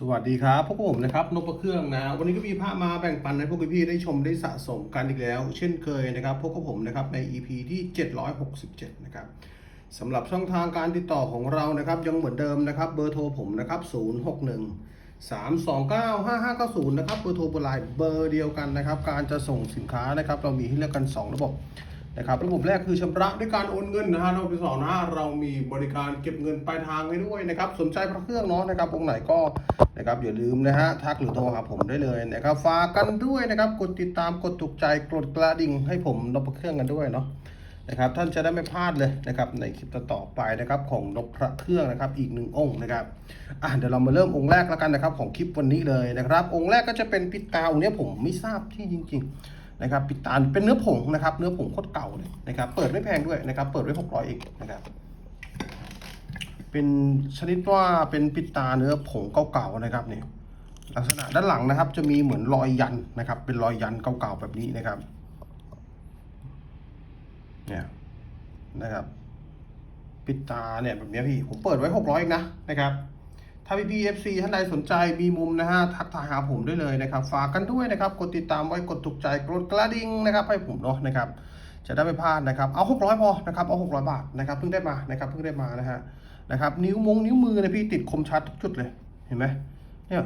สวัสดีครับพวกผมนะครับนกประเครื่องนะ วันนี้ก็มีภาพมาแบ่งปันให้พวกพี่ได้ชมได้สะสมกันอีกแล้ว เช่นเคยนะครับพวกผมนะครับใน EP ที่ 767 นะครับสำหรับช่องทางการติดต่อของเรานะครับยังเหมือนเดิมนะครับเบอร์โทรผมนะครับ 061 329 5590 นะครับเบอร์โทรบอร์ไลน์เบอร์เดียวกันนะครับ การจะส่งสินค้านะครับ เรามีให้เลือกกัน 2 ระบบ นะครับระบบแรกคือชำระด้วยการโอนเงินนะฮะระบบที่สองนะฮะเรามีบริการเก็บเงินปลายทางให้ด้วยนะครับสนใจพระเครื่องเนาะนะครับองค์ไหนก็นะครับอย่าลืมนะฮะทักหรือโทรหาผมได้เลยนะครับฝากกันด้วยนะครับกดติดตามกดถูกใจกดกระดิ่งให้ผมนกพระเครื่องกันด้วยเนาะนะครับท่านจะได้ไม่พลาดเลยนะครับในคลิปต่อไปนะครับของนกพระเครื่องนะครับอีกหนึ่งองค์นะครับอะเดี๋ยวเรามาเริ่มองค์แรกแล้วกันนะครับของคลิปวันนี้เลยนะครับ องค์แรกก็จะเป็นปิดตาองค์เนี้ยผมไม่ทราบที่จริง ๆ นะครับปิดตาเป็นเนื้อผงนะครับ เนื้อผงโคตรเก่าเลยนะครับ เปิดไม่แพงด้วยนะครับ เปิดไว้หกร้อยเองนะครับ เป็นชนิดว่าเป็นปิดตาเนื้อผงเก่าๆนะครับเนี่ยลักษณะด้านหลังนะครับ จะมีเหมือนรอยยันนะครับ เป็นรอยยันเก่าๆแบบนี้นะครับ เนี่ยนะครับ ปิดตาเนี่ยแบบนี้พี่ผมเปิดไว้หกร้อยเองนะนะครับ ถ้าพี่พีเอฟซีท่านใดสนใจมีมุมนะฮะทักทายหาผมได้เลยนะครับ ฝากกันด้วยนะครับ กดติดตามไว้กดถูกใจกดกระดิ่งนะครับ ให้ผมเนาะนะครับ จะได้ไม่พลาดนะครับ เอา 600พอนะครับเอา600 บาทนะครับเพิ่งได้มานะครับเพิ่งได้มานะฮะนะครับ นิ้วมงนิ้วมือเนี่ยพี่ติดคมชัดทุกจุดเลยเห็นไหมเนี่ย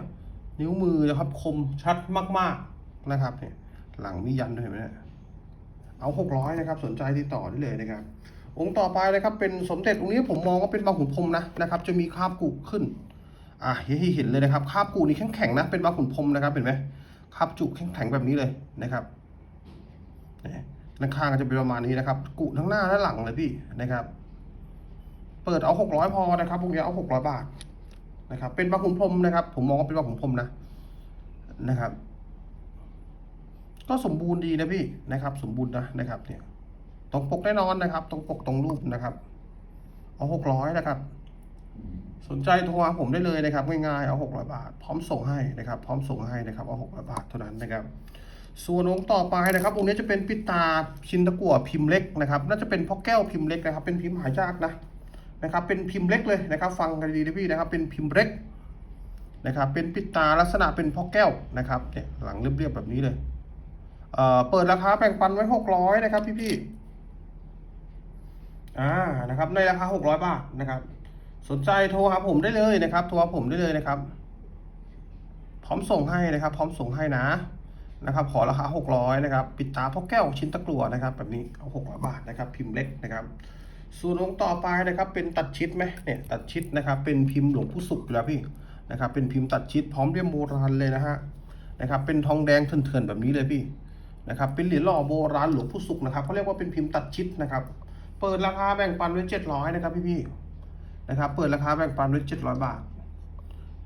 นิ้วมือนะครับคมชัดมากๆนะครับเนี่ยหลังมียันด้วยเห็นไหมเนี่ยเอา 600นะครับสนใจติดต่อได้เลยนะครับองค์ต่อไปนะครับเป็นสมเด็จองค์นี้ผมมองว่าเป็นบางขุนพรมนะนะครับ จะมีคราบกุกขึ้น อะให้เห็นเลยนะครับคาบกูนี่แข็งๆนะ เป็นบาขุนพรมนะครับเห็นไหมคาบจุแข็งๆแบบนี้เลยนะครับนี่ด้านข้างก็จะเป็นประมาณนี้นะครับ กุทั้งหน้าและหลังเลยพี่นะครับ เปิดเอาหกร้อยพอนะครับพวกนี้เอาหกร้อยบาทนะครับ เป็นบาขุนพรมนะครับ ผมมองว่าเป็นบาขุนพรมนะนะครับ ก็สมบูรณ์ดีนะพี่นะครับ สมบูรณ์นะนะครับเนี่ยตรงปกแน่นอนนะครับ ตรงปกตรงรูปนะครับ เอาหกร้อยนะครับ สนใจโทรหาผมได้เลยนะครับง่ายๆเอา600บาท พร้อมส่งให้นะครับ พร้อมส่งให้นะครับเอา600บาทเท่านั้นนะครับ ส่วนองค์ต่อไปนะครับองค์นี้จะเป็นปิตาชินตะกั่วพิมพ์เล็กนะครับน่าจะเป็นพ่อแก้วพิมพ์เล็กนะครับ เป็นพิมพ์หายากนะนะครับ เป็นพิมพ์เล็กเลยนะครับ ฟังกันดีนะพี่นะครับ เป็นพิมพ์เล็กนะครับ เป็นปิตาลักษณะเป็นพ่อแก้วนะครับเนี่ยหลังเรียบๆแบบนี้เลยเอ่อเปิดราคาแบ่งปันไว้600นะครับพี่ๆอ่านะครับ ในราคา600บาทนะครับ สนใจโทรหาผมได้เลยนะครับ โทรหาผมได้เลยนะครับ พร้อมส่งให้นะครับ พร้อมส่งให้นะนะครับ ขอราคา600นะครับ ปิดตาพ่อแก้วชิ้นตะกลัวนะครับ แบบนี้เอา600บาทนะครับ พิมพ์เล็กนะครับ ส่วนองค์ต่อไปนะครับ เป็นตัดชิดไหมเนี่ยตัดชิดนะครับ เป็นพิมพ์หลวงผู้สุขอยู่แล้วพี่นะครับ เป็นพิมพ์ตัดชิดพร้อมเรียมโบราณเลยนะฮะนะครับ เป็นทองแดงเถื่อนๆแบบนี้เลยพี่นะครับ เป็นเหรียญหล่อโบราณหลวงผู้สุขนะครับเขาเรียกว่าเป็นพิมพ์ตัดชิดนะครับ เปิดราคาแบ่งปันไว้700นะครับพี่ๆ นะครับ เปิดราคาแบ่งปันไว้700 บาท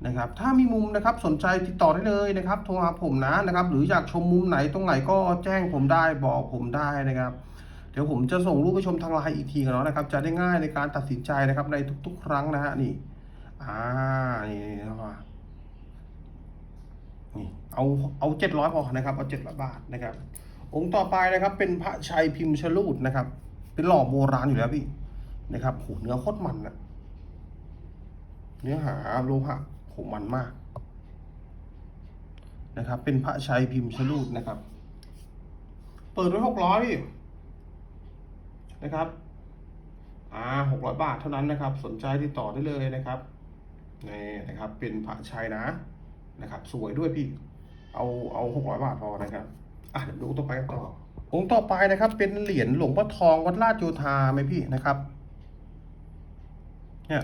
นะครับ ถ้ามีมุมนะครับสนใจติดต่อได้เลยนะครับ โทรหาผมนะนะครับ หรืออยากชมมุมไหนตรงไหนก็แจ้งผมได้บอกผมได้นะครับ เดี๋ยวผมจะส่งรูปไปชมทางไลน์อีกทีกันเนาะนะครับ จะได้ง่ายในการตัดสินใจนะครับในทุก ๆ ครั้งนะฮะนี่ อ่า นี่นะครับนี่เอาเอาเจ็ดร้อยพอนะครับ เอาเจ็ดร้อยบาทนะครับ องค์ต่อไปนะครับ เป็นพระชัยพิมพ์ชลูดนะครับ เป็นหล่อโบราณอยู่แล้วพี่นะครับโหเนื้อโคตรมันนะ เนื้อหาโลหะโหมันมากนะครับ เป็นพระชัยพิมพ์ชลูดนะครับ เปิดไว้หกร้อยนะครับ อ่าหกร้อยบาทเท่านั้นนะครับ สนใจติดต่อได้เลยนะครับ นี่นะครับ เป็นพระชัยนะนะครับ สวยด้วยพี่ เอาเอาหกร้อยบาทพอนะครับ อะเดี๋ยวดูต่อไปกันต่อ องค์ต่อไปนะครับ เป็นเหรียญหลวงพ่อทองวัดราชโยธาไหมพี่นะครับ เนี่ย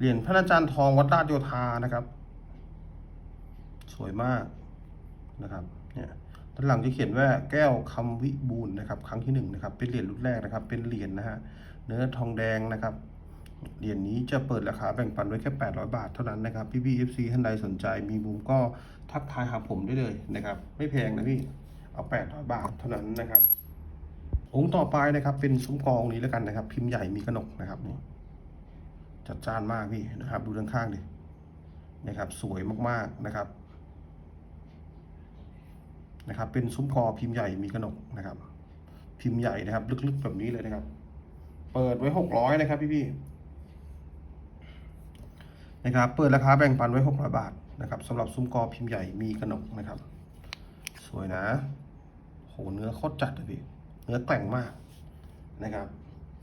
เหรียญพระอาจารย์ทองวัดราชโยธานะครับ สวยมากนะครับเนี่ยด้านหลังจะเขียนว่าแก้วคำวิบูลย์นะครับ ครั้งที่หนึ่งนะครับ เป็นเหรียญรุ่นแรกนะครับ เป็นเหรียญนะฮะเนื้อทองแดงนะครับเหรียญนี้จะเปิดราคาแบ่งปันไว้แค่ 800 บาทเท่านั้นนะครับ พี่พี่เอฟซีท่านใดสนใจมีมุมก็ทักทายหาผมได้เลยนะครับ ไม่แพงนะพี่ เอา 800 บาทเท่านั้นนะครับ องค์ต่อไปนะครับ เป็นซุ้มกองนี้แล้วกันนะครับ พิมพ์ใหญ่มีกระหนกนะครับนี่ จัดจ้านมากพี่นะครับ ดูด้านข้างดินะครับ สวยมากๆนะครับ นะครับ เป็นซุ้มกอพิมพ์ใหญ่มีกระหนกนะครับ พิมพ์ใหญ่นะครับ ลึกๆแบบนี้เลยนะครับ เปิดไว้หกร้อยนะครับพี่ๆนะครับ เปิดราคาแบ่งปันไว้หกร้อยบาทนะครับสำหรับซุ้มกอพิมพ์ใหญ่มีกระหนกนะครับ สวยนะโหเนื้อโคตรจัดเลยพี่เนื้อแกร่งมากนะครับ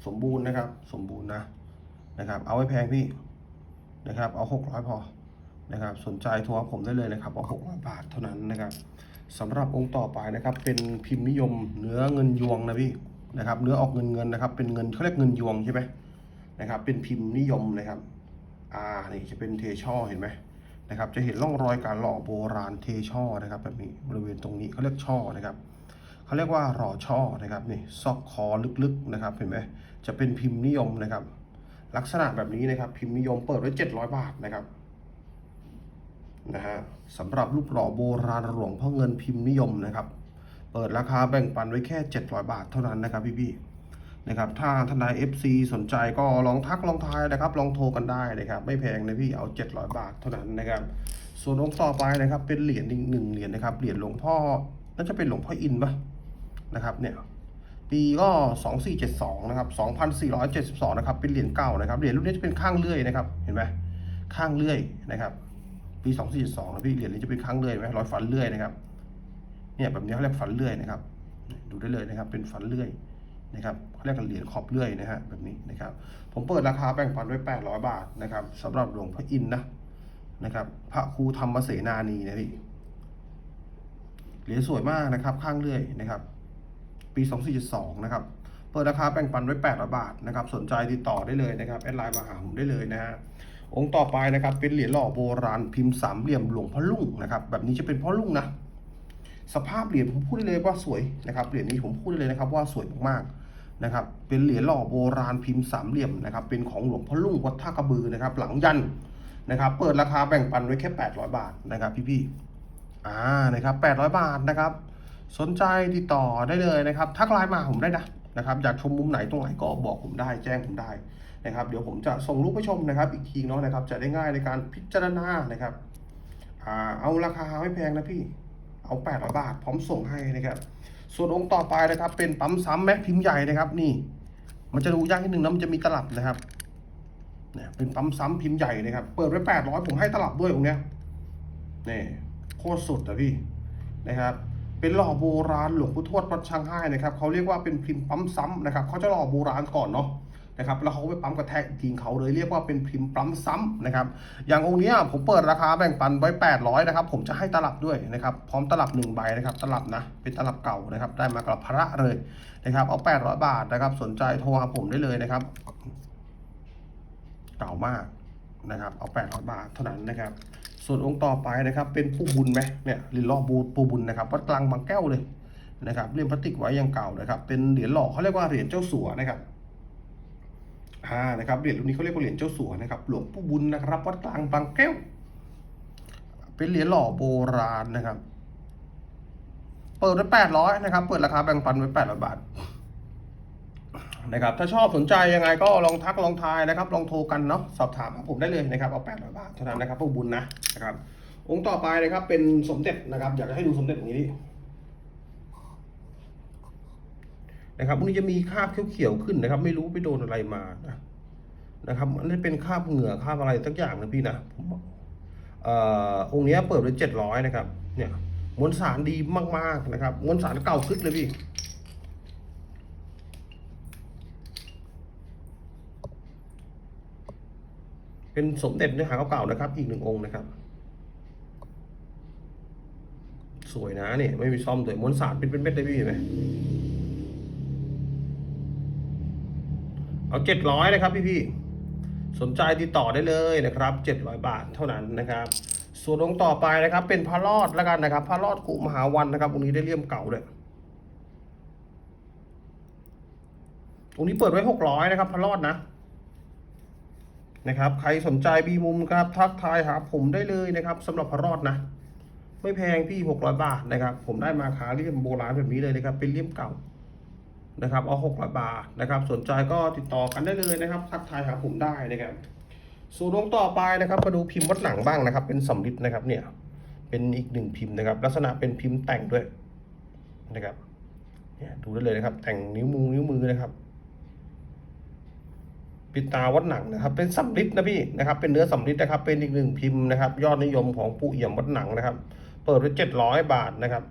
สมบูรณ์นะครับ สมบูรณ์นะ นะครับ เอาไว้แพงพี่นะครับ เอาหกร้อยพอนะครับ สนใจโทรหาผมได้เลยนะครับ เอาหกร้อยบาทเท่านั้นนะครับสำหรับองค์ต่อไปนะครับ เป็นพิมพ์นิยมเนื้อเงินยวงนะพี่นะครับ เนื้อออกเงินเงินนะครับ เป็นเงินเขาเรียกเงินยวงใช่ไหมนะครับ เป็นพิมพ์นิยมนะครับอ่านี่จะเป็นเทช่อเห็นไหมนะครับ จะเห็นร่องรอยการหล่อโบราณเทช่อนะครับ แบบนี้บริเวณตรงนี้เขาเรียกช่อนะครับเขาเรียกว่าหล่อช่อนะครับนี่ซอกคอลึกๆนะครับ เห็นไหมจะเป็นพิมพ์นิยมนะครับ ลักษณะแบบนี้นะครับ พิมพ์นิยมเปิดไว้ 700 บาทนะครับนะฮะสำหรับรูปหล่อโบราณหลวงพ่อเงินพิมพ์นิยมนะครับ เปิดราคาแบ่งปันไว้แค่ 700 บาทเท่านั้นนะครับพี่ๆนะครับ ถ้าท่านใด FC สนใจก็ลองทักลองทายนะครับ ลองโทรกันได้นะครับ ไม่แพงนะพี่เอา 700 บาทเท่านั้นนะครับ ส่วนองค์ต่อไปนะครับ เป็นเหรียญอีกหนึ่งเหรียญนะครับเหรียญหลวงพ่อน่าจะเป็นหลวงพ่ออินปะนะครับเนี่ย ปีก็2472นะครับ2472นะครับเป็นเหรียญเก่านะครับเหรียญรุ่นนี้จะเป็นข้างเลื่อยนะครับเห็นไหมข้างเลื่อยนะครับ ปี2472นะพี่เหรียญนี้จะเป็นข้างเลื่อยไหมร้อยฟันเลื่อยนะครับเนี่ยแบบนี้เขาเรียกฟันเลื่อยนะครับ ดูได้เลยนะครับเป็นฟันเลื่อยนะครับเขาเรียกกันเหรียญขอบเลื่อยนะฮะแบบนี้นะครับ ผมเปิดราคาแบ่งปันไว้ 800 บาทนะครับสำหรับหลวงพ่ออินนะนะครับ พระครูธรรมเสนานีนะพี่เหรียญสวยมากนะครับ ข้างเลื่อยนะครับ ปี 2472 นะครับ เปิดราคาแบ่งปันไว้8บาทนะครับ สนใจติดต่อได้เลยนะครับ แอดไลน์มาหาผมได้เลยนะฮะ องค์ต่อไปนะครับ เป็นเหรียญหล่อโบราณพิมพ์สามเหลี่ยมหลวงพ่อลุ่งนะครับ แบบนี้จะเป็นพ่อลุ่งนะ สภาพเหรียญผมพูดได้เลยว่าสวยนะครับ เหรียญนี้ผมพูดได้เลยนะครับว่าสวยมากๆนะครับ เป็นเหรียญหล่อโบราณพิมพ์สามเหลี่ยมนะครับ เป็นของหลวงพ่อลุ่งวัดท่ากระบือนะครับ หลังยันนะครับ เปิดราคาแบ่งปันไว้แค่ 800 บาทนะครับ พี่ๆ อ่า นะครับ 800 บาทนะครับ สนใจติดต่อได้เลยนะครับทักไลน์มาผมได้นะนะครับอยากชมมุมไหนตรงไหนก็บอกผมได้แจ้งผมได้นะครับ เดี๋ยวผมจะส่งรูปไปชมนะครับอีกทีเนาะนะครับ จะได้ง่ายในการพิจารณานะครับอ่าเอาราคาไม่แพงนะพี่ เอา800บาท พร้อมส่งให้นะครับ ส่วนองค์ต่อไปนะครับ เป็นปั๊มซ้ำแม็กพิมพ์ใหญ่นะครับ นี่ มันจะดูยากนิดนึงนะมันจะมีตลับนะครับเนี่ยเป็นปั๊มซ้ำพิมพ์ใหญ่นะครับ เปิดไว้800ผมให้ตลับด้วยองค์เนี้ยนี่โคตรสุดอะพี่นะครับ เป็นหล่อโบราณหลวงปู่ทวดวัดช่างให้นะครับเขาเรียกว่าเป็นพิมพ์ปั๊มซ้ำนะครับเขาจะหล่อโบราณก่อนเนาะนะครับแล้วเขาก็ไปปั๊มกระแทกอีกทีเขาเลยเรียกว่าเป็นพิมพ์ปั๊มซ้ำนะครับอย่างองค์นี้ผมเปิดราคาแบ่งปันไว้ 800นะครับผมจะให้ตลับด้วยนะครับพร้อมตลับหนึ่งใบนะครับตลับนะเป็นตลับเก่านะครับได้มากับพระเลยนะครับเอา 800 บาทนะครับสนใจโทรหาผมได้เลยนะครับ เก่ามากนะครับเอา 800 บาทเท่านั้นนะครับ ส่วนองค์ต่อไปนะครับเป็นผู้บุญไหมเนี่ยเหรียญหล่อบูปูบุญนะครับวัดกลางบางแก้วเลยนะครับเรียมพลาสติกไว้อยังเก่านะครับ เป็นเหรียญหล่อเขาเรียกว่าเหรียญเจ้าสัวนะครับอ่านะครับเหรียญรุ่นนี้เขาเรียกว่าเหรียญเจ้าสัวนะครับหลวงปู่บุญนะครับวัดกลางบางแก้ว เป็นเหรียญหล่อโบราณนะครับ เปิดไว้แปดร้อยนะครับ เปิดราคาแบ่งปันไว้แปดร้อยบาท นะครับ ถ้าชอบสนใจยังไงก็ลองทักลองทายนะครับ ลองโทรกันเนาะสอบถามผมได้เลยนะครับเอาแปดร้อยบาทเท่านั้นนะครับปู่บุญนะนะครับ องค์ต่อไปนะครับเป็นสมเด็จนะครับ อยากจะให้ดูสมเด็จอย่างนี้ดินะครับพวกนี้จะมีคราบเขียวๆขึ้นนะครับ ไม่รู้ไปโดนอะไรมานะนะครับอันนี้เป็นคราบเหงื่อคราบอะไรสักอย่างนะพี่นะผมบอกเอ่อองค์นี้เปิดไว้เจ็ดร้อยนะครับ เนี่ยมวลสารดีมากๆนะครับมวลสารเก่าคึกเลยพี่ เป็นสมเด็จเนื้อหาเก่าๆนะครับ อีกหนึ่งองค์นะครับ สวยนะเนี่ยไม่มีซ่อมเลยมวลสารเป็นเป็นเม็ดเลยพี่เห็นไหมเอาเจ็ดร้อยนะครับพี่พี่สนใจติดต่อได้เลยนะครับเจ็ดร้อยบาทเท่านั้นนะครับส่วนองค์ต่อไปนะครับ เป็นพระรอดแล้วกันนะครับ พระรอดกุมหาวันนะครับองค์นี้ได้เลี่ยมเก่าเลยองค์นี้เปิดไว้หกร้อยนะครับ พระรอดนะ นะครับ ใครสนใจบีมุมครับทักทายหาผมได้เลยนะครับสำหรับพระรอดนะ ไม่แพงพี่หกร้อยบาทนะครับ ผมได้มาขาเลี่ยมโบราณแบบนี้เลยนะครับ เป็นเลี่ยมเก่านะครับ เอาหกร้อยบาทนะครับ สนใจก็ติดต่อกันได้เลยนะครับ ทักทายหาผมได้นะครับ ส่วนองต่อไปนะครับมาดูพิมพ์วัดหนังบ้างนะครับ เป็นสำริดนะครับเนี่ยเป็นอีกหนึ่งพิมพ์นะครับ ลักษณะเป็นพิมพ์แต่งด้วยนะครับเนี่ยดูได้เลยนะครับ แต่งนิ้วมือนิ้วมือนะครับ ปิดตาวัดหนังนะครับ เป็นสำริดนะพี่นะครับ เป็นเนื้อสำริดนะครับ เป็นอีกหนึ่งพิมพ์นะครับ ยอดนิยมของปู่เอี่ยมวัดหนังนะครับ เปิดไว้เจ็ดร้อยบาทนะครับ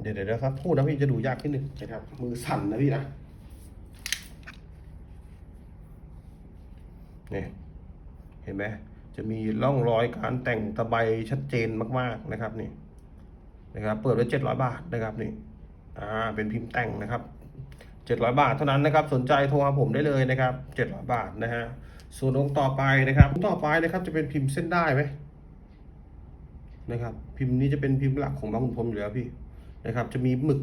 เดี๋ยวเดี๋ยวครับพูดนะพี่จะดูยากนิดหนึ่งนะครับ มือสั่นนะพี่นะนี่เห็นไหมจะมีร่องรอยการแต่งตะไบชัดเจนมากๆนะครับนี่นะครับ เปิดไว้เจ็ดร้อยบาทนะครับนี่อ่าเป็นพิมพ์แต่งนะครับ เจ็ดร้อยบาทเท่านั้นนะครับ สนใจโทรหาผมได้เลยนะครับเจ็ดร้อยบาทนะฮะ ส่วนองค์ต่อไปนะครับองค์ต่อไปนะครับจะเป็นพิมพ์เส้นได้ไหมนะครับ พิมพ์นี้จะเป็นพิมพ์หลักของบางขุนพรมอยู่แล้วพี่นะครับ จะมีหมึก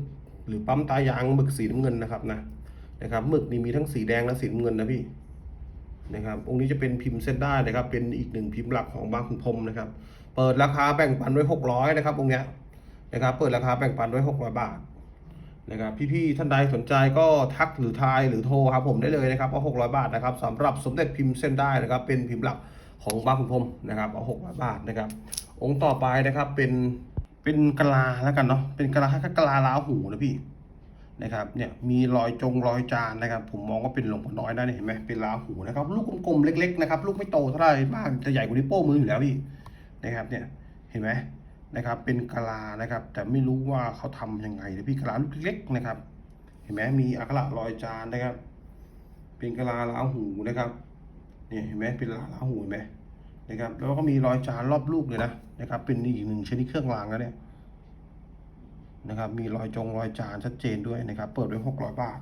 หรือปั๊มตายางหมึกสีน้ำเงินนะครับนะนะครับหมึกนี่มีทั้งสีแดงและสีน้ำเงินนะพี่นะครับองค์นี้จะเป็นพิมพ์เส้นได้นะครับ เป็นอีกหนึ่งพิมพ์หลักของบางขุนพรมนะครับ เปิดราคาแบ่งปันไว้หกร้อยนะครับองค์เนี้ยนะครับ เปิดราคาแบ่งปันไว้หกร้อยบาท นะครับพี่ๆท่านใดสนใจก็ทักหรือทายหรือโทรครับผมได้เลยนะครับเอาหกร้อยบาทนะครับสำหรับสมเด็จพิมพ์เส้นได้นะครับ เป็นพิมพ์หลักของบางขุนพรมนะครับเอาหกร้อยบาทนะครับ องค์ต่อไปนะครับเป็นเป็นกะลาแล้วกันเนาะเป็นกะลาค่กะลาล้าหูนะพี่นะครับเนี่ยมีรอยจงรอยจานนะครับ ผมมองว่าเป็นหลวงพ่อน้อยนะเนี่ยเห็นไหมเป็นล้าหูนะครับ ลูกกลมๆเล็กๆนะครับ ลูกไม่โตเท่าไหร่มากจะใหญ่กว่านิ้วโป้งมืออยู่แล้วพี่นะครับเนี่ยเห็นไหม นะครับ เป็นกะลานะครับ แต่ไม่รู้ว่าเขาทำยังไงนะพี่กะลาลูกเล็กๆนะครับ เห็นไหมมีอักระรอยจานนะครับ เป็นกะลาล้าหูนะครับเนี่ยเห็นไหมเป็นลาล้าหูเห็นไหมนะครับแล้วก็มีรอยจานรอบลูกเลยนะนะครับ เป็นอีกหนึ่งชนิดเครื่องรางแล้วเนี่ยนะครับ มีรอยจงรอยจานชัดเจนด้วยนะครับ เปิดไว้หกร้อยบาท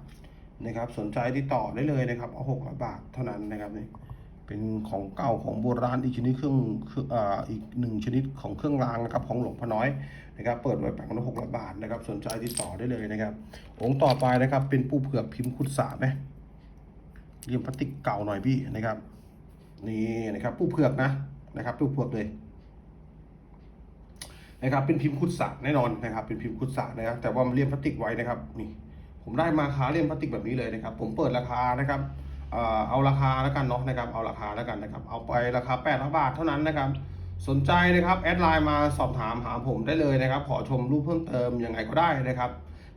นะครับ สนใจติดต่อได้เลยนะครับ เอาหกร้อยบาทเท่านั้นนะครับนี่ เป็นของเก่าของโบราณอีกชนิดเครื่องอีกหนึ่งชนิดของเครื่องรางนะครับของหลวงพ่อน้อยนะครับเปิดไว้แปดพันหกร้อยบาทนะครับสนใจติดต่อได้เลยนะครับ องค์ต่อไปนะครับ เป็นปูเผือกพิมพ์คุดสาไหมเรียมพลาสติกเก่าหน่อยพี่นะครับนี่นะครับปูเผือกนะนะครับปูเผือกเลยนะครับเป็นพิมพ์คุดสะแน่นอนนะครับ เป็นพิมพ์คุดสะนะครับแต่ว่ามันเลี่ยมพลาสติกไว้นะครับนี่ผมได้มาคาเลี่ยมพลาสติกแบบนี้เลยนะครับ ผมเปิดราคานะครับ เอาราคาแล้วกันเนาะนะครับเอาราคาแล้วกันนะครับเอาไปราคา8ปดบาทเท่านั้นนะครับสนใจนะครับแอดไลน์มาสอบถามหาผมได้เลยนะครับ ขอชมรูปเพิ่มเติมยังไงก็ได้นะครับ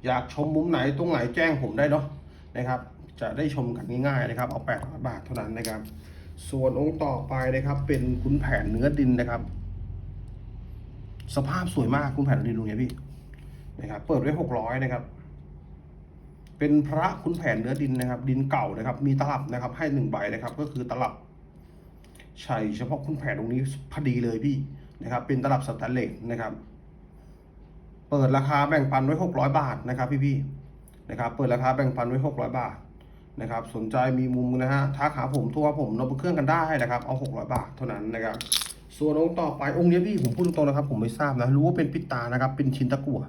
อยากชมมุมไหนตรงไหนแจ้งผมได้เนาะนะครับ จะได้ชมกันง่ายๆนะครับ เอา8ปดบาทเท่านั้นนะครับ ส่วนองค์ต่อไปนะครับ เป็นขุนแผนเนื้อดินนะครับ สภาพสวยมากคุณแผ่นดินดูเนี่ยพี่นะครับ เปิดไว้หกร้อยนะครับ เป็นพระคุณแผนเนื้อดินนะครับ ดินเก่านะครับ มีตลับนะครับ ให้หนึ่งใบนะครับ ก็คือตลับใช่เฉพาะคุณแผนตรงนี้พอดีเลยพี่นะครับ เป็นตลับสแตนเลสนะครับ เปิดราคาแบ่งปันไว้หกร้อยบาทนะครับ พี่ๆนะครับ เปิดราคาแบ่งปันไว้หกร้อยบาทนะครับ สนใจมีมุมนะฮะทักหาผมโทั่วผมนบเครื่องกันได้นะครับ เอาหกร้อยบาทเท่านั้นนะครับส่วนองค์ต่อไปองค์นี้พี่ผมพูดตรงๆนะครับ ผมไม่ทราบนะรู้ว่าเป็นปิตานะครับ เป็นชิ้นตะกั่ว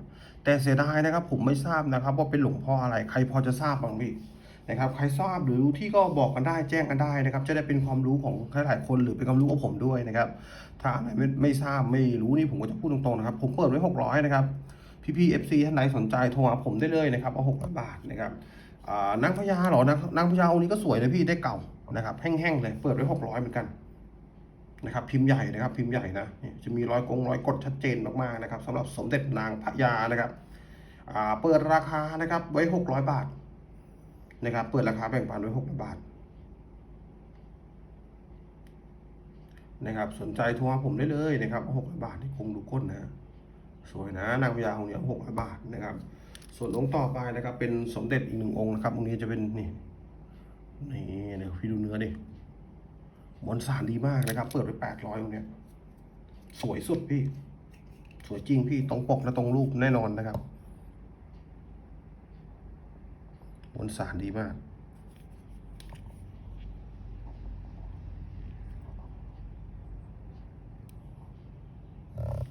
แต่เสียดายนะครับผมไม่ทราบนะครับว่าเป็นหลวงพ่ออะไรใครพอจะทราบบ้างพี่นะครับใครทราบหรือรู้ที่ก็บอกกันได้แจ้งกันได้นะครับ จะได้เป็นความรู้ของหลายๆคนหรือเป็นความรู้ของผมด้วยนะครับ ถ้าอะไรไม่ไม่ทราบไม่รู้นี่ผมก็จะพูดตรงๆนะครับ ผมเปิดไว้หกร้อยนะครับพี่ๆ FC ท่านใดสนใจโทรหาผมได้เลยนะครับเอาหกร้อยบาทนะครับอ่านางพญาเหรอนางพญาองค์นี้ก็สวยนะพี่ได้เก่านะครับแห้งๆเลยเปิดไว้หกร้อยเหมือนกัน นะครับพิมพ์ใหญ่นะครับพิมพ์ใหญ่นะจะมีรอยกงรอยกดชัดเจนมากๆนะครับสำหรับสมเด็จนางพญานะครับเปิดราคานะครับไว้หกร้อยบาทนะครับเปิดราคาแบ่งปันไว้หกร้อยบาทนะครับสนใจโทรหาผมได้เลยนะครับหกร้อยบาทนี่คงดูก้นนะสวยนะนางพญาองค์เนี้หกร้อยบาทนะครับ ส่วนองค์ต่อไปนะครับเป็นสมเด็จอีกหนึ่งองค์นะครับองค์นี้จะเป็นนี่นี่เดี๋ยวพี่ดูเนื้อดิ มวลสารดีมากนะครับ เปิดไปแปดร้อยตรงเนี้ย สวยสุดพี่ สวยจริงพี่ตรงปกและตรงรูปแน่นอนนะครับมวลสารดีมาก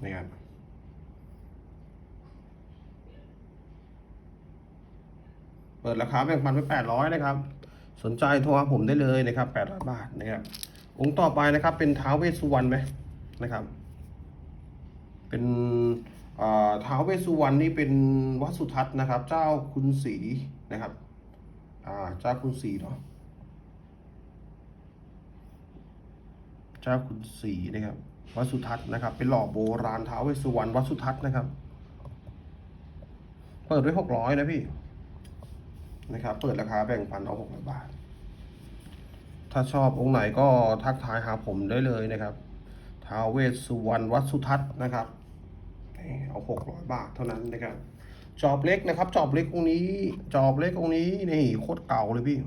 นี่ครับเปิดราคาแบ่งปันไปแปดร้อยนะครับ สนใจโทรหาผมได้เลยนะครับแปดร้อยบาทนะครับ องค์ต่อไปนะครับ เป็นท้าวเวสสุวรรณไหมนะครับ เป็นท้าวเวสสุวรรณนี่เป็นวัดสุทัศน์นะครับ เจ้าคุณศรีนะครับเจ้าคุณศรีเนาะเจ้าคุณศรีนะครับ วัดสุทัศน์นะครับ เป็นหล่อโบราณท้าวเวสสุวรรณวัดสุทัศน์นะครับ เปิดด้วยหกร้อยนะพี่นะครับ เปิดราคาแบ่งปันเอาหกร้อยบาท ถ้าชอบองค์ไหนก็ทักทายหาผมได้เลยนะครับท้าวเวสสุวรรณวัดสุทัศน์นะครับ เอาหกร้อยบาทเท่านั้นนะครับ จอบเล็กนะครับ จอบเล็กองค์นี้ จอบเล็กองค์นี้นี่โคตรเก่าเลยพี่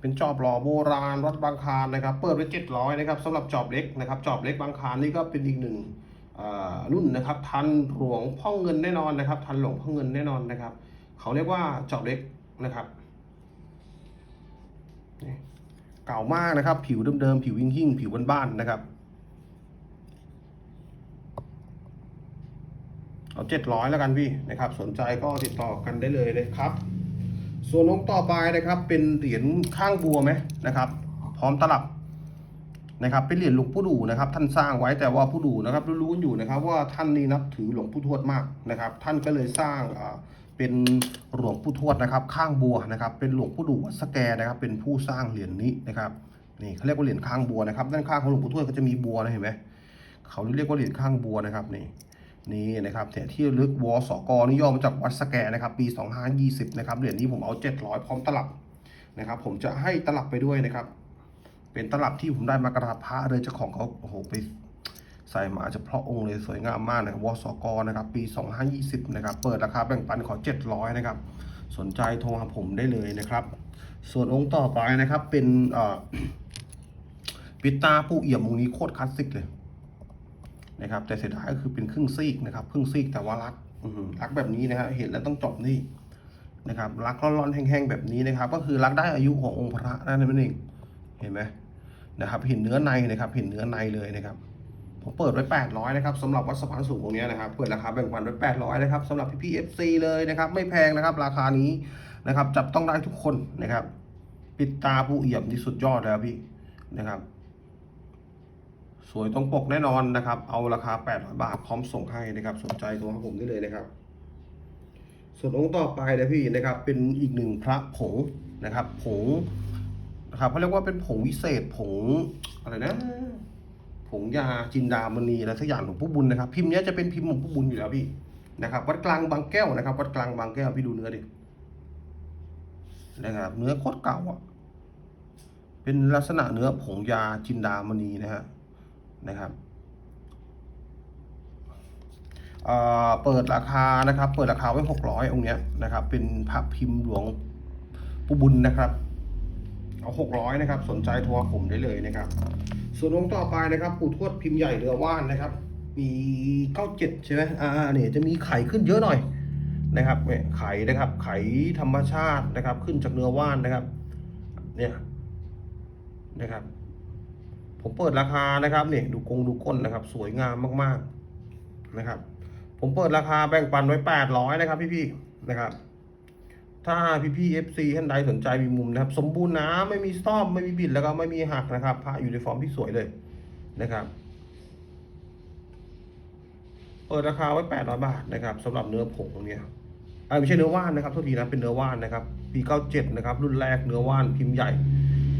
เป็นจอบหล่อโบราณวัดบางคานนะครับ เปิดไว้เจ็ดร้อยนะครับสำหรับจอบเล็กนะครับ จอบเล็กบางคานนี่ก็เป็นอีกหนึ่งอ่ารุ่นนะครับ ทันหลวงพ่อเงินแน่นอนนะครับ ทันหลวงพ่อเงินแน่นอนนะครับ เขาเรียกว่าเจอบเล็กนะครับเก่ามากนะครับ ผิวเดิมๆผิวหิ่งๆผิวบ้านๆนะครับเอาเจ็ดร้อยแล้วกันพี่นะครับ สนใจก็ติดต่อกันได้เลยนะครับ ส่วนองค์ต่อไปนะครับเป็นเหรียญข้างบัวไหมนะครับ พร้อมตลับนะครับเป็นเหรียญหลวงปู่ดูนะครับ ท่านสร้างไว้แต่ว่าผู้ดูนะครับรู้ๆกันอยู่นะครับ ว่าท่านนี่นับถือหลวงปู่ทวดมากนะครับ ท่านก็เลยสร้างอ่า เป็นหลวงปู่ทวดนะครับ ข้างบัวนะครับ เป็นหลวงปู่ดูวัดสแกนะครับ เป็นผู้สร้างเหรียญนี้นะครับนี่เขาเรียกว่าเหรียญข้างบัวนะครับ ด้านข้างของหลวงปู่ทวดก็จะมีบัวนะเห็นไหมเขาเรียกว่าเหรียญข้างบัวนะครับนี่นี่นะครับแต่ที่ลึกวสกนี่ย่อมาจากวัดสแกนะครับ ปี 2520 นะครับเหรียญนี้ผมเอา 700 พร้อมตลับนะครับ ผมจะให้ตลับไปด้วยนะครับ เป็นตลับที่ผมได้มากราบพระเลยเจ้าของเขาโอ้โหไป ใส่มาเฉพาะองค์เลยสวยงามมากนะครับวสกนะครับปี 2520 นะครับ เปิดราคาแบ่งปันขอ 700 นะครับ สนใจโทรหาผมได้เลยนะครับ ส่วนองค์ต่อไปนะครับ เป็นปิตาปูเอี่ยมองค์นี้โคตรคลาสสิกเลยนะครับ แต่เสียดายก็คือเป็นครึ่งซีกนะครับครึ่งซีกแต่ว่ารักรักแบบนี้นะฮะเห็นแล้วต้องจบนี่นะครับรักร้อนๆแห้งๆแบบนี้นะครับ ก็คือรักได้อายุขององค์พระนั่นเองเห็นไหมนะครับ เห็นเนื้อในนะครับ เห็นเนื้อในเลยนะครับ ผมเปิดไว้ 800นะครับสำหรับวัดสะพานสูงตรงนี้นะครับ เปิดราคาแบ่งปันไว้ 800นะครับสำหรับพี่พีเอฟซีเลยนะครับ ไม่แพงนะครับ ราคานี้นะครับ จับต้องได้ทุกคนนะครับ ปิดตาผู้เอี่ยมที่สุดยอดแล้วพี่นะครับ สวยตรงปกแน่นอนนะครับ เอาราคา 800 บาทพร้อมส่งให้นะครับ สนใจโทรหาผมได้เลยนะครับ ส่วนองค์ต่อไปนะพี่นะครับ เป็นอีกหนึ่งพระผงนะครับ ผงนะครับเขาเรียกว่าเป็นผงวิเศษผงอะไรนะ ผงยาจินดามณีอะไรสักอย่างหลวงปู่บุญนะครับพิมพ์เนี้ยจะเป็นพิมพ์หลวงปู่บุญอยู่แล้วพี่นะครับ วัดกลางบางแก้วนะครับ วัดกลางบางแก้วพี่ดูเนื้อดินะครับเนื้อโคตรเก่าอะเป็นลักษณะเนื้อผงยาจินดามณีนะฮะนะครับเอ่อเปิดราคานะครับ เปิดราคาไว้หกร้อยองค์เนี้ยนะครับ เป็นพระพิมพ์หลวงปู่บุญนะครับ เอาหกร้อยนะครับ สนใจโทรผมได้เลยนะครับ ส่วนองค์ต่อไปนะครับ ปู่ทวดพิมพ์ใหญ่เรือว่านนะครับปีเก้าเจ็ดใช่ไหมอ่าเนี่ยจะมีไข่ขึ้นเยอะหน่อยนะครับเนี่ยไข่นะครับ ไข่ธรรมชาตินะครับ ขึ้นจากเนื้อว่านนะครับ เนี่ยนะครับ ผมเปิดราคานะครับเนี่ยดูกงดูก้นนะครับ สวยงามมากๆนะครับ ผมเปิดราคาแบ่งปันไว้แปดร้อยนะครับ พี่ๆนะครับ ถ้าพี่ๆเอฟซีท่านใดสนใจมีมุมนะครับ สมบูรณ์นะไม่มีซ่อมไม่มีบิดแล้วก็ไม่มีหักนะครับพระอยู่ในฟอร์มที่สวยเลยนะครับเปิดราคาไว้แปดร้อยบาทนะครับสำหรับเนื้อผงตรงเนี้ยอ่าไม่ใช่เนื้อว่านนะครับโทษทีนะเป็นเนื้อว่านนะครับปีเก้าเจ็ดนะครับ รุ่นแรกเนื้อว่านพิมพ์ใหญ่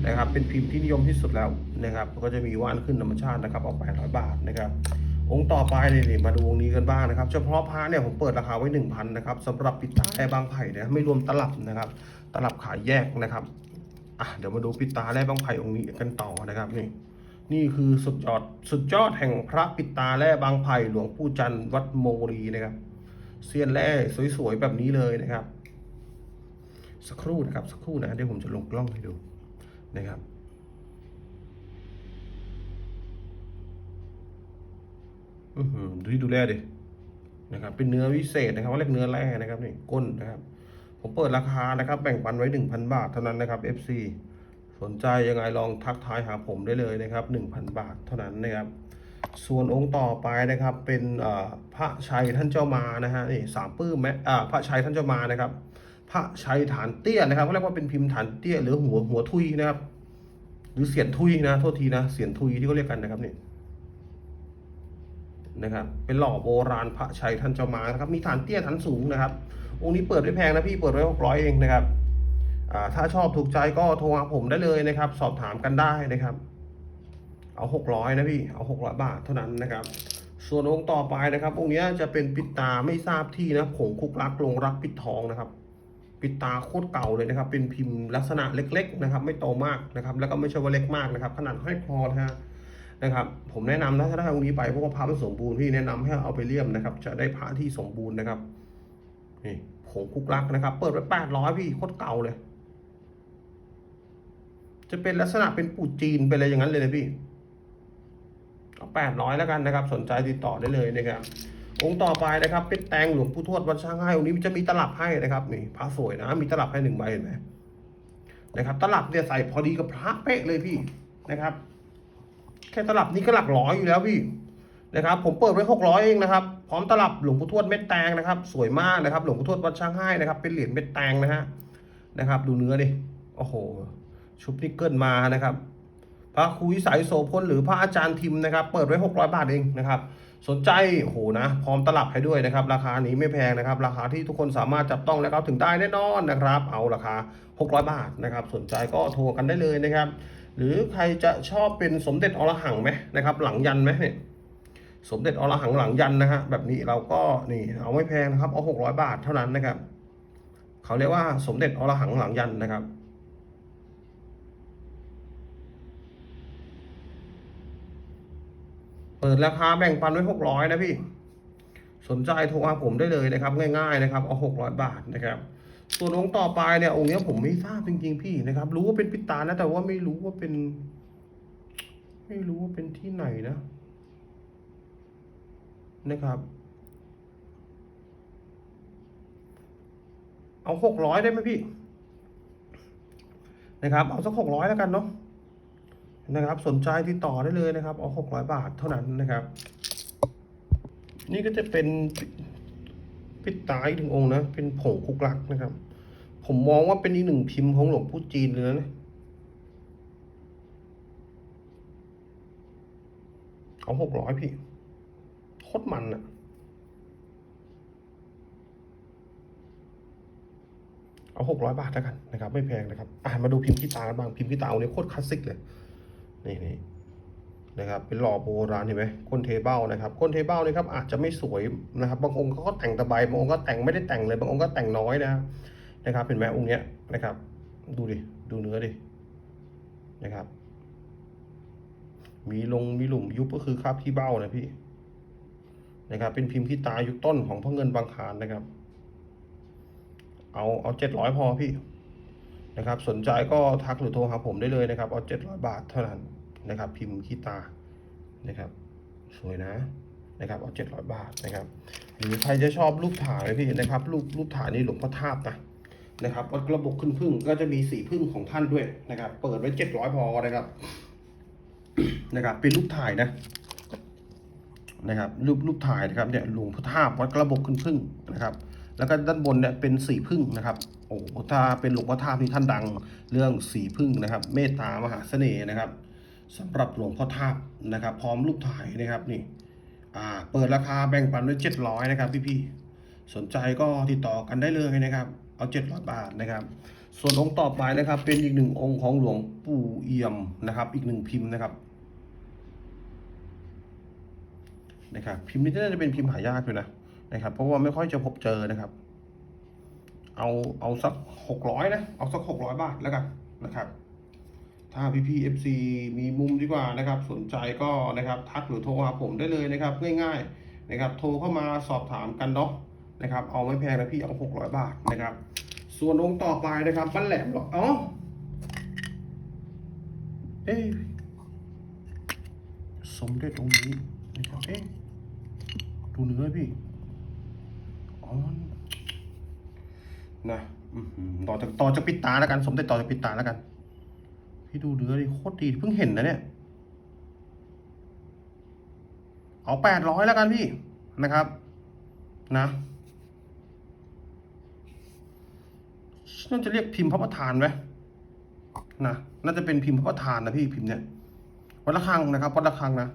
นะครับ เป็นพิมพ์ที่นิยมที่สุดแล้วนะครับ ก็จะมีว่านขึ้นธรรมชาตินะครับเอา800บาทนะครับ องค์ต่อไปเนี่ยนี่มาดูองค์นี้กันบ้างนะครับ เฉพาะพระเนี่ยผมเปิดราคาไว้1,000นะครับสำหรับปิดตาแร่บางไผ่นี่ไม่รวมตลับนะครับ ตลับขายแยกนะครับอะเดี๋ยวมาดูปิดตาแร่บางไผ่องค์นี้กันต่อนะครับนี่นี่คือสุดยอดสุดยอดแห่งพระปิดตาแร่บางไผ่หลวงปู่จันทร์วัดโมรีนะครับเซียนแร่สวยๆแบบนี้เลยนะครับ สักครู่นะครับสักครู่นะเดี๋ยวผมจะลงกล้องให้ดูนะครับอือหือ ดูดิดูแลดินะครับ เป็นเนื้อวิเศษนะครับเขาเรียกเนื้อแร่นะครับนี่ก้นนะครับ ผมเปิดราคานะครับ แบ่งปันไว้หนึ่งพันบาทเท่านั้นนะครับ FC สนใจยังไงลองทักทายหาผมได้เลยนะครับหนึ่งพันบาทเท่านั้นนะครับ ส่วนองค์ต่อไปนะครับ เป็นพระชัยท่านเจ้ามานะฮะนี่สามปื้มแม่พระชัยท่านเจ้ามานะครับ พระชัยฐานเตี้ยนะครับเขาเรียกว่าเป็นพิมพ์ฐานเตี้ยหรือหัวหัวทุยนะครับ หรือเสียนทุยนะโทษทีนะเสียนทุยที่เขาเรียกกันนะครับนี่ นะครับ เป็นหล่อโบราณพระชัยท่านเจ้ามานะครับ มีฐานเตี้ยฐานสูงนะครับ องค์นี้เปิดไม่แพงนะพี่ เปิดไว้หกร้อยเองนะครับ ถ้าชอบถูกใจก็โทรหาผมได้เลยนะครับ สอบถามกันได้นะครับ เอาหกร้อยนะพี่ เอาหกร้อยบาทเท่านั้นนะครับ ส่วนองค์ต่อไปนะครับ องค์นี้จะเป็นปิดตาไม่ทราบที่นะผงคุกรักลงรักปิดทองนะครับ ปิดตาโคตรเก่าเลยนะครับ เป็นพิมพ์ลักษณะเล็ก ๆ นะครับ ไม่โตมากนะครับ แล้วก็ไม่ใช่ว่าเล็กมากนะครับ ขนาดห้อยคอนะฮะ นะครับ ผมแนะนำนะถ้าได้องค์นี้ไปเพราะว่าพระมันสมบูรณ์พี่แนะนำให้เอาไปเลี่ยมนะครับ จะได้พระที่สมบูรณ์นะครับนี่ผงคุกลักนะครับ เปิดไว้แปดร้อยพี่โคตรเก่าเลย จะเป็นลักษณะเป็นปูจีนเป็นอะไรอย่างนั้นเลยนะพี่เอาแปดร้อยแล้วกันนะครับ สนใจติดต่อได้เลยนะครับองค์ต่อไปนะครับ เป็นแตงหลวงปู่ทวดวัดช่างให้องค์นี้จะมีตลับให้นะครับนี่พระสวยนะ มีตลับให้หนึ่งใบเห็นไหมนะครับ ตลับเนี่ยใส่พอดีกับพระเป๊ะเลยพี่นะครับ แค่ตลับนี้ก็หลักร้อยอยู่แล้วพี่นะครับ ผมเปิดไว้หกร้อยเองนะครับ พร้อมตลับหลวงปู่ทวดเม็ดแตงนะครับ สวยมากนะครับ หลวงปู่ทวดวัดช่างให้นะครับ เป็นเหรียญเม็ดแตงนะฮะนะครับ ดูเนื้อดิโอ้โห ชุบนิกเกิลมานะครับ พระครูวิสัยโสพลหรือพระอาจารย์ทิมนะครับ เปิดไว้600บาทเองนะครับ สนใจโอ้โหนะ พร้อมตลับให้ด้วยนะครับ ราคานี้ไม่แพงนะครับ ราคาที่ทุกคนสามารถจับต้องและเข้าถึงได้แน่นอนนะครับ เอาราคา600บาทนะครับ สนใจก็โทรกันได้เลยนะครับ หรือใครจะชอบเป็นสมเด็จอรหังไหมนะครับ หลังยันไหมเนี่ยสมเด็จอรหังหลังยันนะฮะแบบนี้เราก็นี่เอาไม่แพงนะครับเอา600บาทเท่านั้นนะครับเขาเรียกว่าสมเด็จอรหังหลังยันนะครับเปิดราคาแบ่งปันไว้หกร้อยนะพี่ สนใจโทรหาผมได้เลยนะครับ ง่ายๆนะครับ เอาหกร้อยบาทนะครับ ส่วนองค์ต่อไปเนี่ยองค์เนี้ยผมไม่ทราบจริงๆพี่นะครับ รู้ว่าเป็นปิตานะแต่ว่าไม่รู้ว่าเป็น ไม่รู้ว่าเป็นที่ไหนนะ นะครับ เอาหกร้อยได้ไหมพี่ นะครับ เอาสักหกร้อยแล้วกันเนาะนะครับ สนใจติดต่อได้เลยนะครับ เอาหกร้อยบาทเท่านั้นนะครับ นี่ก็จะเป็น ปิดตาอีกหนึ่งองค์นะ เป็นผงคุกลักนะครับ ผมมองว่าเป็นอีกหนึ่งพิมพ์ของหลวงปู่จีนเลยนะเอาหกร้อยพี่โคตรมันอะเอาหกร้อยบาทแล้วกันนะครับ ไม่แพงนะครับ อ่ามาดูพิมพ์ขี้ตากันบ้างพิมพ์ขี้ตาองค์นี้โคตรคลาสสิกเลย นี่นี่ นะครับเป็นหล่อโบราณเห็นไหมก้นเทเบิลนะครับก้นเทเบิลนี่ครับอาจจะไม่สวยนะครับบางองค์เขาก็แต่งตะไบบางองค์ก็แต่งไม่ได้แต่งเลยบางองค์ก็แต่งน้อยนะนะครับเห็นไหมองค์เนี้ยนะครับ ดูดิดูเนื้อดินะครับ มีลงมีหลุมยุบก็คือคราบขี้เบ้านะพี่นะครับ เป็นพิมพ์ขี้ตายุคต้นของพระเงินบางขานนะครับ เอาเอาเจ็ดร้อยพอพี่นะครับ สนใจก็ทักหรือโทรหาผมได้เลยนะครับ เอาเจ็ดร้อยบาทเท่านั้น นะครับ พิมพ์ขี้ตานะครับ สวยนะนะครับเอาเจ็ดร้อยบาทนะครับ หรือใครจะชอบรูปถ่ายพี่นะครับรูปรูปถ่ายนี่หลวงพ่อทาบนะนะครับวัดกระบอกขึ้นพึ่งก็จะมีสีพึ่งของท่านด้วยนะครับ เปิดไว้เจ็ดร้อยพอนะครับ นะครับ เป็นรูปถ่ายนะ นะครับ รูปรูปถ่ายนะครับเนี่ยหลวงพ่อทาบวัดกระบอกขึ้นพึ่งนะครับ แล้วก็ด้านบนเนี่ยเป็นสีพึ่งนะครับ โอ้โหถ้าเป็นหลวงพ่อทาบนี่ท่านดัง เรื่องสีพึ่งนะครับ เมตตามหาเสน่ห์นะครับ สำหรับหลวงพ่อทาบนะครับ พร้อมรูปถ่ายนะครับนี่อ่าเปิดราคาแบ่งปันด้วยเจ็ดร้อยนะครับพี่ๆสนใจก็ติดต่อกันได้เลยนะครับ เอาเจ็ดร้อยบาทนะครับ ส่วนองค์ต่อไปนะครับ เป็นอีกหนึ่งองค์ของหลวงปู่เอี่ยมนะครับ อีกหนึ่งพิมพ์นะครับนะครับ พิมพ์นี้น่าจะเป็นพิมพ์หายากอยู่นะนะครับ เพราะว่าไม่ค่อยจะพบเจอนะครับ เอาเอาสักหกร้อยนะ เอาสักหกร้อยบาทแล้วกันนะครับ ถ้าพี่พีเอฟซีมีมุมดีกว่านะครับ สนใจก็นะครับทักหรือโทรหาผมได้เลยนะครับ ง่ายๆนะครับ โทรเข้ามาสอบถามกันเนาะนะครับ เอาไม่แพงนะพี่เอาหกร้อยบาทนะครับ ส่วนองค์ต่อไปนะครับบ้านแหลมหรออ๋อเอ๊สมเด็จองนี้นะครับเอ๊ดูเนื้อพี่อ๋อนะต่อจากต่อจากปิดตาแล้วกัน สมเด็จต่อจากปิดตาแล้วกัน พี่ดูเนื้อดิโคตรดีเพิ่งเห็นนะเนี่ย เอาแปดร้อยแล้วกันพี่นะครับ นะน่าจะเรียกพิมพ์พระประธานไหมนะน่าจะเป็นพิมพ์พระประธานนะพี่พิมพ์เนี่ยวัดละคังนะครับวัดละคังนะ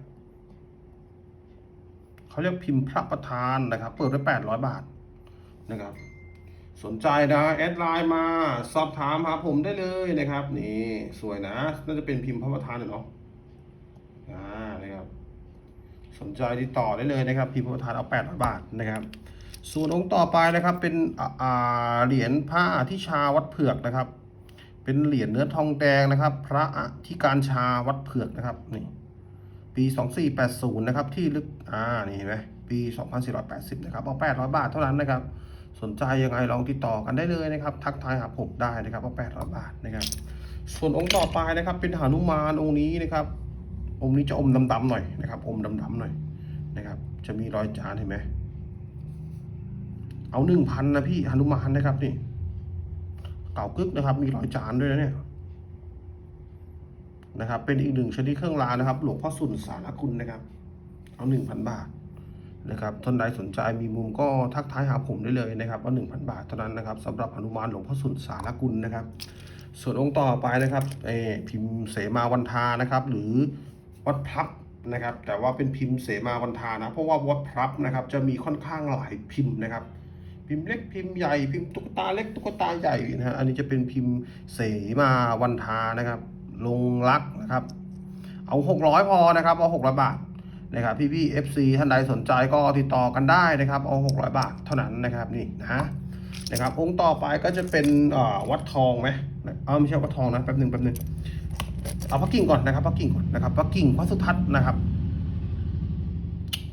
เขาเรียกพิมพ์พระประธานนะครับ เปิดไว้แปดร้อยบาทนะครับ สนใจนะแอดไลน์มาสอบถามหาผมได้เลยนะครับ นี่ สวยนะ น่าจะเป็นพิมพ์พระประธานเนาะอ่านะครับ สนใจติดต่อได้เลยนะครับ พิมพ์พระประธานเอาแปดร้อยบาทนะครับ ส่วนองค์ต่อไปนะครับ เป็นอ่าอ่าเหรียญพระอธิชาวัดเผือกนะครับ เป็นเหรียญเนื้อทองแดงนะครับ พระอธิการชาวัดเผือกนะครับนี่ปี2480นะครับที่ลึกอ่านี่เห็นไหมปี2480นะครับเอา800 บาทเท่านั้นนะครับ สนใจยังไงลองติดต่อกันได้เลยนะครับ ทักทายหาผมได้นะครับเอา800บาทนะครับ ส่วนองค์ต่อไปนะครับ เป็นหานุมานองค์นี้นะครับ องค์นี้จะอมดำๆหน่อยนะครับ อมดำๆหน่อยนะครับ จะมีรอยจานเห็นไหมเอาหนึ่งพันนะพี่หนุมานนะครับนี่ เก่ากึกนะครับ มีรอยจานด้วยนะเนี่ยนะครับ เป็นอีกหนึ่งชนิดเครื่องรางนะครับ หลวงพ่อสุนสารคุณนะครับ เอาหนึ่งพันบาท นะครับท่านใดสนใจมีมุมก็ทักทายหาผมได้เลยนะครับเอาหนึ่งพันบาทเท่านั้นนะครับสำหรับหนุมานหลวงพ่อสุนสารคุณนะครับ ส่วนองค์ต่อไปนะครับเอพิมพ์เสมาวันทานะครับ หรือวัดพลับนะครับ แต่ว่าเป็นพิมพ์เสมาวันทานะ เพราะว่าวัดพลับนะครับจะมีค่อนข้างหลายพิมพ์นะครับ พิมพ์เล็กพิมพ์ใหญ่พิมพ์ตุ๊กตาเล็กตุ๊กตาใหญ่นะฮะอันนี้จะเป็นพิมพ์เสมาวันทานะครับ ลงรักนะครับ เอาหกร้อยพอนะครับเอาหกร้อยบาท นะครับพี่พี่เอฟซีท่านใดสนใจก็ติดต่อกันได้นะครับ เอาหกร้อยบาทเท่านั้นนะครับนี่นะนะครับองค์ต่อไปก็จะเป็นวัดทองไหมเออไม่ใช่วัดทองนะแป๊บหนึ่งแป๊บหนึ่งเอาพระกิ่งก่อนนะครับพระกิ่งก่อนนะครับพระกิ่งพระสุทัศน์นะครับ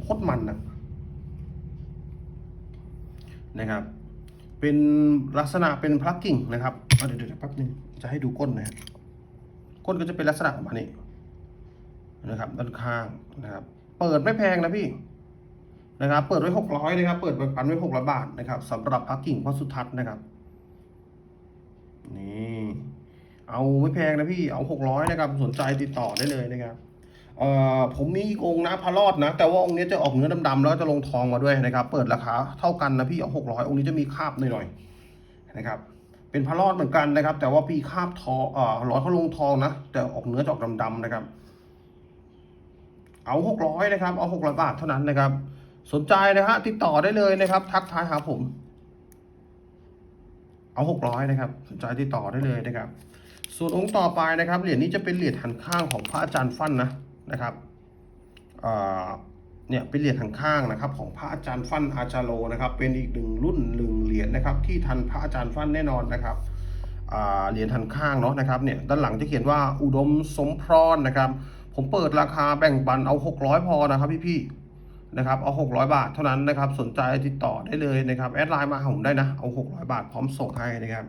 โคตรมันนะนะครับ เป็นลักษณะเป็นพลักกิ่งนะครับเอาเดี๋ยวเดี๋ยวแป๊บนึงจะให้ดูก้นนะครับก้นก็จะเป็นลักษณะประมาณนี้นะครับด้านข้างนะครับ เปิดไม่แพงนะพี่นะครับเปิดไว้หกร้อยนะครับ เปิดแบ่งปันไว้หกร้อยบาทนะครับสำหรับพักกิ่งพระสุทัศน์นะครับนี่เอาไม่แพงนะพี่เอาหกร้อยนะครับสนใจติดต่อได้เลยนะครับเอ่อผมมีอีกองนะพระรอดนะ แต่ว่าองค์นี้จะออกเนื้อดำๆแล้วก็จะลงทองมาด้วยนะครับ เปิดราคาเท่ากันนะพี่เอาหกร้อยองค์นี้จะมีคาบหน่อยๆนะครับ เป็นพระรอดเหมือนกันนะครับ แต่ว่าพี่คาบทองเอ่อร้อยเขาลงทองนะแต่ออกเนื้อจออกดำๆนะครับ เอาหกร้อยนะครับ เอาหกร้อยบาทเท่านั้นนะครับ สนใจนะฮะติดต่อได้เลยนะครับ ทักทายหาผม เอาหกร้อยนะครับ สนใจติดต่อได้เลยนะครับ ส่วนองค์ต่อไปนะครับ เหรียญนี้จะเป็นเหรียญหันข้างของพระอาจารย์ฟั่นนะนะครับเนี่ยเป็นเหรียญหันข้างนะครับ ของพระอาจารย์ฟั่นอาจารโลนะครับ เป็นอีกหนึ่งรุ่นหนึ่งเหรียญนะครับ ที่ทันพระอาจารย์ฟั่นแน่นอนนะครับเหรียญหันข้างเนาะนะครับเนี่ยด้านหลังจะเขียนว่าอุดมสมพรนะครับ ผมเปิดราคาแบ่งปันเอา 600 พอนะครับพี่ๆนะครับเอา 600 บาทเท่านั้นนะครับ สนใจติดต่อได้เลยนะครับแอดไลน์มาหาผมได้นะเอา 600 บาทพร้อมส่งให้นะครับ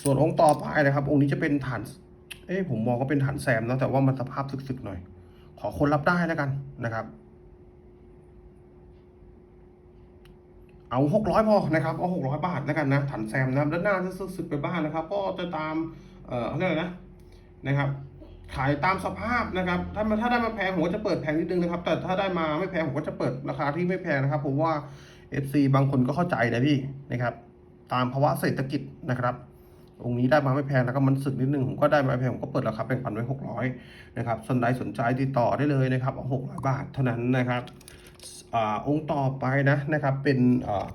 ส่วนองค์ต่อไปนะครับ องค์นี้จะเป็นฐานเอ้ผมมองก็เป็นฐานแซมนะแต่ว่ามันสภาพสึกๆหน่อย ขอคนรับได้แล้วกันนะครับ เอาหกร้อยพอนะครับ เอาหกร้อยบาทแล้วกันนะฐานแซมนะด้านหน้าจะสึกๆไปบ้างนะครับ ก็จะตามเอ่อเรียกอะไรนะนะครับ ขายตามสภาพนะครับ ถ้ามาถ้าได้มาแพงผมก็จะเปิดแพงนิดนึงนะครับ แต่ถ้าได้มาไม่แพงผมก็จะเปิดราคาที่ไม่แพงนะครับ ผมว่า FC บางคนก็เข้าใจนะพี่นะครับ ตามภาวะเศรษฐกิจนะครับองค์นี้ได้มาไม่แพงแล้วก็มันสึกนิดนึงผมก็ได้มาไม่แพงผมก็เปิดราคาแบ่งปันไว้หกร้อยนะครับสนใจสนใจติดต่อได้เลยนะครับเอาหกร้อยบาทเท่านั้นนะครับอาองค์ต่อไปนะนะครับเป็นอ่า